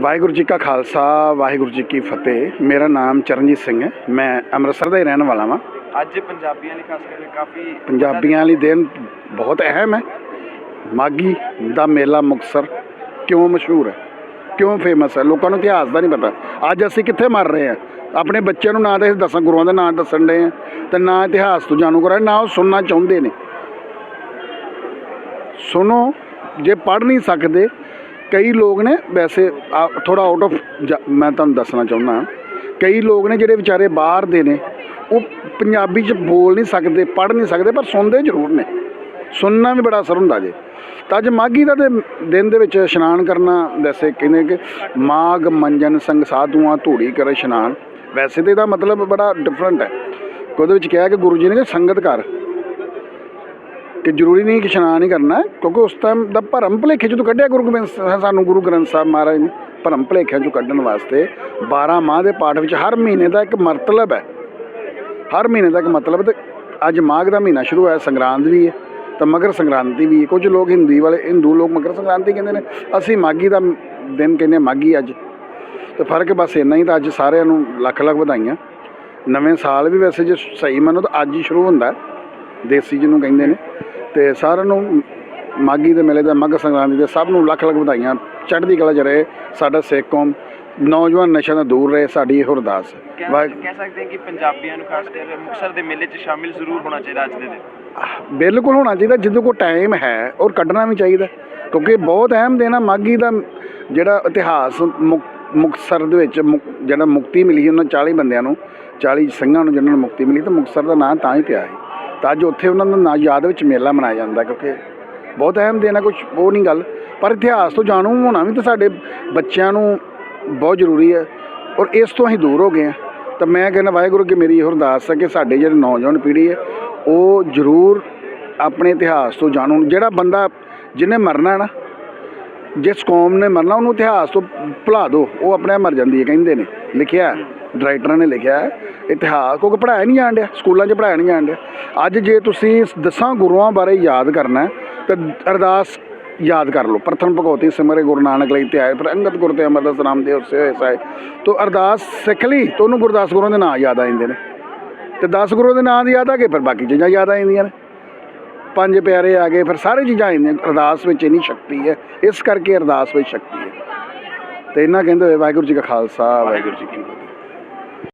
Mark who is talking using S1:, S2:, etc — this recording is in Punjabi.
S1: ਵਾਹਿਗੁਰੂ ਜੀ ਕਾ ਖਾਲਸਾ ਵਾਹਿਗੁਰੂ ਜੀ ਕੀ ਫਤਿਹ। ਮੇਰਾ ਨਾਮ ਚਰਨਜੀਤ ਸਿੰਘ ਹੈ। ਮੈਂ ਅੰਮ੍ਰਿਤਸਰ ਦਾ ਹੀ ਰਹਿਣ ਵਾਲਾ ਹਾਂ
S2: ਅੱਜ ਪੰਜਾਬੀਆਂ ਲਈ ਖਾਸ ਕਰਕੇ ਕਾਫੀ
S1: ਪੰਜਾਬੀਆਂ ਲਈ ਦਿਨ ਬਹੁਤ ਅਹਿਮ ਹੈ। ਮਾਗੀ ਦਾ ਮੇਲਾ ਮੁਕਤਸਰ ਕਿਉਂ ਮਸ਼ਹੂਰ ਹੈ? ਕਿਉਂ ਫੇਮਸ ਹੈ? ਲੋਕਾਂ ਨੂੰ ਇਤਿਹਾਸ ਦਾ ਨਹੀਂ ਪਤਾ। ਅੱਜ ਅਸੀਂ ਕਿੱਥੇ ਮਰ ਰਹੇ ਹਾਂ? ਆਪਣੇ ਬੱਚਿਆਂ ਨੂੰ ਨਾ ਤਾਂ ਅਸੀਂ ਦਸਾਂ ਗੁਰੂਆਂ ਦੇ ਨਾਂ ਦੱਸਣ ਦੇ ਆ ਤੇ ਨਾ ਇਤਿਹਾਸ ਤੋਂ ਜਾਣੂ ਕਰਾਂ ਨਾ ਉਹ ਸੁਣਨਾ ਚਾਹੁੰਦੇ ਨੇ। ਸੁਣੋ ਜੇ ਪੜ੍ਹ ਨਹੀਂ ਸਕਦੇ ਕਈ ਲੋਕ ਨੇ, ਵੈਸੇ ਥੋੜਾ ਆਊਟ ਆਫ ਮੈਂ ਤੁਹਾਨੂੰ ਦੱਸਣਾ ਚਾਹੁੰਦਾ ਹਾਂ। ਕਈ ਲੋਕ ਨੇ ਜਿਹੜੇ ਵਿਚਾਰੇ ਬਾਹਰ ਦੇ ਨੇ, ਉਹ ਪੰਜਾਬੀ 'ਚ ਬੋਲ ਨਹੀਂ ਸਕਦੇ, ਪੜ੍ਹ ਨਹੀਂ ਸਕਦੇ, ਪਰ ਸੁਣਦੇ ਜ਼ਰੂਰ ਨੇ। ਸੁਣਨਾ ਵੀ ਬੜਾ ਅਸਰ ਹੁੰਦਾ ਜੇ। ਤਾਂ ਅੱਜ ਮਾਘੀ ਦਾ ਤੇ ਦਿਨ ਦੇ ਵਿੱਚ ਇਸ਼ਨਾਨ ਕਰਨਾ, ਵੈਸੇ ਕਹਿੰਦੇ ਕਿ ਮਾਘ ਮੰਜਨ ਸੰਗ ਸਾਧੂਆਂ ਧੂੜੀ ਕਰੇ ਇਸ਼ਨਾਨ। ਵੈਸੇ ਤੇ ਇਹਦਾ ਮਤਲਬ ਬੜਾ ਡਿਫਰੈਂਟ ਹੈ। ਉਹਦੇ ਵਿੱਚ ਕਿਹਾ ਕਿ ਗੁਰੂ ਜੀ ਨੇ ਸੰਗਤ ਕਰ ਕਿ ਜ਼ਰੂਰੀ ਨਹੀਂ ਕਿ ਇਸ਼ਨਾਨ ਹੀ ਕਰਨਾ, ਕਿਉਂਕਿ ਉਸ ਟਾਈਮ ਦਾ ਭਰਮ ਭੁਲੇਖੇ ਜਦੋਂ ਕੱਢਿਆ ਗੁਰੂ ਗੋਬਿੰਦ ਸਾਨੂੰ ਗੁਰੂ ਗ੍ਰੰਥ ਸਾਹਿਬ ਮਹਾਰਾਜ ਨੇ ਭਰਮ ਭੁਲੇਖਿਆਂ ਚੋਂ ਕੱਢਣ ਵਾਸਤੇ 12 ਮਾਹ ਦੇ ਪਾਠ ਵਿੱਚ ਹਰ ਮਹੀਨੇ ਦਾ ਇੱਕ ਮਤਲਬ ਹੈ। ਹਰ ਮਹੀਨੇ ਦਾ ਇੱਕ ਮਤਲਬ ਤੇ ਅੱਜ ਮਾਘ ਦਾ ਮਹੀਨਾ ਸ਼ੁਰੂ ਹੋਇਆ, ਸੰਗਰਾਂਦ ਵੀ ਹੈ, ਤਾਂ ਮਗਰ ਸੰਗਰਾਂਤੀ ਵੀ ਹੈ। ਕੁਝ ਲੋਕ ਹਿੰਦੀ ਵਾਲੇ, ਹਿੰਦੂ ਲੋਕ ਮਗਰ ਸੰਗਰਾਂਤੀ ਕਹਿੰਦੇ ਨੇ, ਅਸੀਂ ਮਾਘੀ ਦਾ ਦਿਨ ਕਹਿੰਦੇ ਹਾਂ ਮਾਘੀ ਅੱਜ। ਤੇ ਫ਼ਰਕ ਬਸ ਇੰਨਾ ਹੀ ਤਾਂ ਅੱਜ ਸਾਰਿਆਂ ਨੂੰ ਲੱਖ ਲੱਖ ਵਧਾਈਆਂ। ਨਵੇਂ ਸਾਲ ਵੀ ਵੈਸੇ ਜੇ ਸਹੀ ਮੰਨੋ ਤਾਂ ਅੱਜ ਹੀ ਸ਼ੁਰੂ ਹੁੰਦਾ, ਦੇਸੀ ਜਿਹਨੂੰ ਕਹਿੰਦੇ ਨੇ। ਤੇ ਸਾਰਿਆਂ ਨੂੰ ਮਾਘੀ ਦੇ ਮੇਲੇ ਦਾ ਮਕਰ ਸੰਗ੍ਰਾਂਤੀ ਦੇ ਸਭ ਨੂੰ ਲੱਖ ਲੱਖ ਵਧਾਈਆਂ। ਚੜ੍ਹਦੀ ਕਲਾ 'ਚ ਰਹੇ ਸਾਡਾ ਸਿੱਖ ਕੌਮ। ਨੌਜਵਾਨ ਨਸ਼ਿਆਂ ਤੋਂ ਦੂਰ ਰਹੇ ਸਾਡੀ ਇਹ ਅਰਦਾਸ। ਹੈ
S2: ਕਹਿ
S1: ਵਾਹਿ-
S2: ਕਹਿ ਸਕਦੇ ਹਾਂ ਕਿ ਪੰਜਾਬੀਆਂ ਨੂੰ ਖਾਸ ਕਰਕੇ ਮੁਕਤਸਰ ਦੇ ਮੇਲੇ 'ਚ ਸ਼ਾਮਿਲ ਜ਼ਰੂਰ ਹੋਣਾ ਚਾਹੀਦਾ ਅੱਜ ਦੇ ਦਿਨ।
S1: ਬਿਲਕੁਲ ਹੋਣਾ ਚਾਹੀਦਾ ਜਦੋਂ ਕੋਲ ਟਾਈਮ ਹੈ ਔਰ ਕੱਢਣਾ ਵੀ ਚਾਹੀਦਾ। ਕਿਉਂਕਿ ਬਹੁਤ ਅਹਿਮ ਦਿਨ ਆ ਮਾਘੀ ਦਾ ਜਿਹੜਾ ਇਤਿਹਾਸ ਮੁਕ- ਮੁਕਤਸਰ ਦੇ ਵਿੱਚ ਮੁਕ- ਜਿਹੜਾ ਮੁਕਤੀ ਮਿਲੀ ਸੀ ਉਹਨਾਂ 40 ਬੰਦਿਆਂ ਨੂੰ 40 ਸਿੰਘਾਂ ਨੂੰ ਜਿਹਨਾਂ ਨੂੰ ਮੁਕਤੀ ਮਿਲੀ ਤਾਂ ਮੁਕਤਸਰ ਦਾ ਨਾਂ ਤਾਂ ਹੀ ਪਿਆ ਸੀ। ਤਾਂ ਅੱਜ ਉੱਥੇ ਉਹਨਾਂ ਦਾ ਨਾਂ ਯਾਦ ਵਿੱਚ ਮੇਲਾ ਮਨਾਇਆ ਜਾਂਦਾ ਕਿਉਂਕਿ ਬਹੁਤ ਅਹਿਮ ਦਿਨ ਹੈ ਕੁਝ ਉਹ ਨਹੀਂ ਗੱਲ। ਪਰ ਇਤਿਹਾਸ ਤੋਂ ਜਾਣੂ ਹੋਣਾ ਵੀ ਤਾਂ ਸਾਡੇ ਬੱਚਿਆਂ ਨੂੰ ਬਹੁਤ ਜ਼ਰੂਰੀ ਹੈ ਔਰ ਇਸ ਤੋਂ ਅਸੀਂ ਦੂਰ ਹੋ ਗਏ ਹਾਂ ਤਾਂ ਮੈਂ ਕਹਿੰਦਾ ਵਾਹਿਗੁਰੂ ਕਿ ਮੇਰੀ ਇਹੋ ਅਰਦਾਸ ਹੈ ਕਿ ਸਾਡੇ ਜਿਹੜੇ ਨੌਜਵਾਨ ਪੀੜ੍ਹੀ ਹੈ ਉਹ ਜ਼ਰੂਰ ਆਪਣੇ ਇਤਿਹਾਸ ਤੋਂ ਜਾਣੂ ਜਿਹੜਾ ਬੰਦਾ ਜਿਹਨੇ ਮਰਨਾ ਨਾ ਜਿਸ ਕੌਮ ਨੇ ਮਰਨਾ ਉਹਨੂੰ ਇਤਿਹਾਸ ਤੋਂ ਭੁਲਾ ਦਿਓ। ਉਹ ਆਪਣੇ ਆਪ ਮਰ ਜਾਂਦੀ ਹੈ ਕਹਿੰਦੇ ਨੇ। ਲਿਖਿਆ ਰਾਈਟਰਾਂ ਨੇ ਲਿਖਿਆ ਹੈ, ਇਤਿਹਾਸ, ਕਿਉਂਕਿ ਪੜ੍ਹਾਇਆ ਨਹੀਂ ਜਾਣ ਡਿਆ, ਸਕੂਲਾਂ 'ਚ ਪੜ੍ਹਾਇਆ ਨਹੀਂ ਜਾਣ ਡਿਆ। ਅੱਜ ਜੇ ਤੁਸੀਂ ਦਸਾਂ ਗੁਰੂਆਂ ਬਾਰੇ ਯਾਦ ਕਰਨਾ, ਤਾਂ ਅਰਦਾਸ ਯਾਦ ਕਰ ਲਓ। ਪ੍ਰਥਮ ਭਗਵਤੀ ਸਿਮਰੇ ਗੁਰੂ ਨਾਨਕ ਲਈ ਧਿਆਏ ਪਰ ਅੰਗਦ ਗੁਰ ਤੇ ਅਮਰਦਾਸ ਨਾਮ ਦੇ ਉਸੇ ਹੋਏ ਸਾਏ। ਤੋ ਅਰਦਾਸ ਸਿੱਖ ਲਈ ਤਾਂ ਉਹਨੂੰ ਗੁਰਦਾਸ ਗੁਰੂਆਂ ਦੇ ਨਾਂ ਯਾਦ ਆ ਜਾਂਦੇ ਨੇ। ਤੇ 10 ਗੁਰੂਆਂ ਦੇ ਨਾਂ ਦੀ ਯਾਦ ਆ ਗਏ ਫਿਰ ਬਾਕੀ ਚੀਜ਼ਾਂ ਯਾਦ ਆ ਜਾਂਦੀਆਂ ਨੇ। ਪੰਜ ਪਿਆਰੇ ਆ ਗਏ, ਫਿਰ ਸਾਰੇ ਚੀਜ਼ਾਂ ਆ ਜਾਂਦੀਆਂ ਅਰਦਾਸ ਵਿੱਚ ਇੰਨੀ ਸ਼ਕਤੀ ਹੈ, ਇਸ ਕਰਕੇ ਅਰਦਾਸ ਵਿੱਚ ਸ਼ਕਤੀ ਹੈ। ਤੇ ਇਹਨਾਂ ਕਹਿੰਦੇ ਹੋਏ ਵਾਹਿਗੁਰੂ ਜੀ ਕਾ ਖਾਲਸਾ, ਵਾਹਿਗੁਰੂ ਜੀ ਕੀ ਫਤਿਹ।